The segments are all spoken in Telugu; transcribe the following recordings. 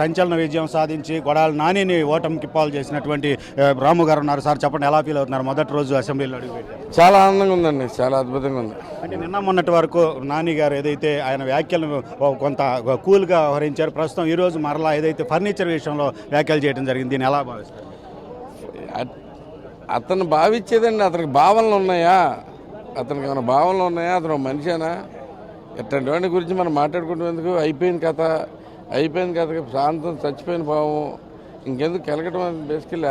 సంచలన విజయం సాధించి గొడాల నానిని ఓటమికి పాలు చేసినటువంటి రాము గారు ఉన్నారు. సార్ చెప్పండి ఎలా ఫీల్ అవుతున్నారు? మొదటి రోజు అసెంబ్లీలో అడుగుపెట్టారు చాలా ఆనందంగా ఉందండి. చాలా అద్భుతంగా ఉంది. అంటే నిన్న మొన్నటి వరకు నాని గారు ఏదైతే ఆయన వ్యాఖ్యలను ఓ కొంత కూల్గా వ్యవహరించారు ప్రస్తుతం ఈ రోజు మరలా ఏదైతే ఫర్నిచర్ విషయంలో వ్యాఖ్యలు చేయడం జరిగింది దీన్ని ఎలా భావిస్తారు? అతను భావించేదండి అతనికి భావనలు ఉన్నాయా? అతనికి ఏమైనా భావనలు ఉన్నాయా? అతను మనిషేనా? ఇట్లాంటి వాడి గురించి మనం మాట్లాడుకుంటున్నందుకు అయిపోయిన కథ. అయిపోయింది కదా ప్రాంతం చచ్చిపోయిన పాము ఇంకెందుకు కెలకటం బేసికల్లీ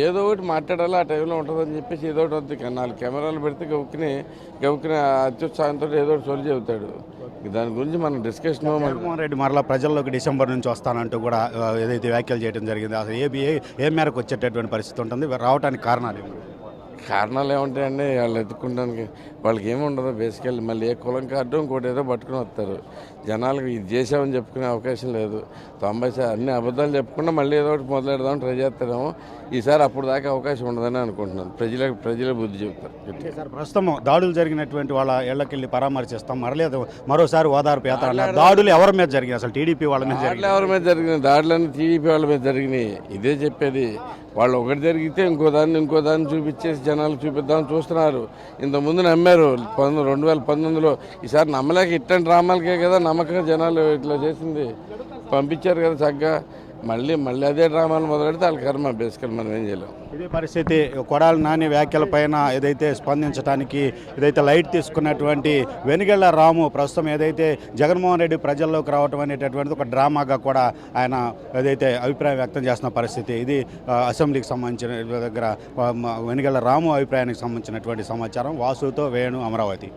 ఏదో ఒకటి మాట్లాడాలి ఆ టైంలో ఉంటుందని చెప్పేసి ఏదో ఒకటి వద్దు. నాలుగు కెమెరాలు పెడితే గవుకుని గవుకుని అత్యుత్సాహంతో ఏదో ఒకటి సొలి చెబుతాడు. దాని గురించి మనం డిస్కషన్ జగన్మోహన్ రెడ్డి మరలా ప్రజల్లోకి డిసెంబర్ నుంచి వస్తానంటూ కూడా ఏదైతే వ్యాఖ్యలు చేయడం జరిగింది అసలు ఏ ఏ- ఏ మేరకు వచ్చేటటువంటి పరిస్థితి ఉంటుంది? రావడానికి కారణాలు ఏమి కారణాలు ఏముంటాయండి వాళ్ళు ఎత్తుకుంటానికి వాళ్ళకి ఏముండదు బేసికల్లీ మళ్ళీ ఏ కులం కార్డు ఇంకోటి ఏదో పట్టుకుని వస్తారు. జనాలకు ఇది చేసామని చెప్పుకునే అవకాశం లేదు. తొంభై అన్ని అబద్ధాలు చెప్పకుండా మళ్ళీ ఏదో ఒకటి మొదలెడదామని ట్రై చేస్తారేమో. ఈసారి అప్పుడు దాకా అవకాశం ఉండదని అనుకుంటున్నాను. ప్రజలకు ప్రజలే బుద్ధి చెబుతారు సార్ ప్రస్తుతం దాడులు జరిగినటువంటి వాళ్ళ ఇళ్ళకెళ్ళి పరామర్శిస్తాం. మరలేదు మరోసారి ఓదార్పు యాత్ర. దాడులు ఎవరి మీద జరిగాయి అసలు టీడీపీ వాళ్ళ మీద దాడులు ఎవరి మీద జరిగినాయి? దాడులన్నీ టీడీపీ వాళ్ళ మీద జరిగినాయి. ఇదే చెప్పేది. వాళ్ళు ఒకటి జరిగితే ఇంకో దాన్ని ఇంకో దాన్ని చూపించేసి జనాలు చూపిద్దామని చూస్తున్నారు. ఇంతకుముందు నమ్మారు. పంతొమ్మిది రెండు వేల పంతొమ్మిదిలో ఈసారి నమ్మలేక ఇట్టని డ్రామాలకే కదా నమ్మకంగా జనాలు ఇట్లా చేసింది. పంపించారు కదా చక్కగా. మళ్ళీ మళ్ళీ అదే డ్రామాలు మొదలెడితే వాళ్ళ కర్మ బేసికల్ మనం ఏం చేయలేం. ఇదే పరిస్థితి కొడాలి నాని వ్యాఖ్యల పైన ఏదైతే స్పందించడానికి ఏదైతే లైట్ తీసుకున్నటువంటి వెనుగళ్ళ రాము ప్రస్తుతం ఏదైతే జగన్మోహన్ రెడ్డి ప్రజల్లోకి రావటం అనేటటువంటిది ఒక డ్రామాగా కూడా ఆయన ఏదైతే అభిప్రాయం వ్యక్తం చేస్తున్న పరిస్థితి. ఇది అసెంబ్లీకి సంబంధించిన దగ్గర ఆ, వెనుగళ్ళ రాము అభిప్రాయానికి సంబంధించినటువంటి సమాచారం. వాసుతో వేణు అమరావతి.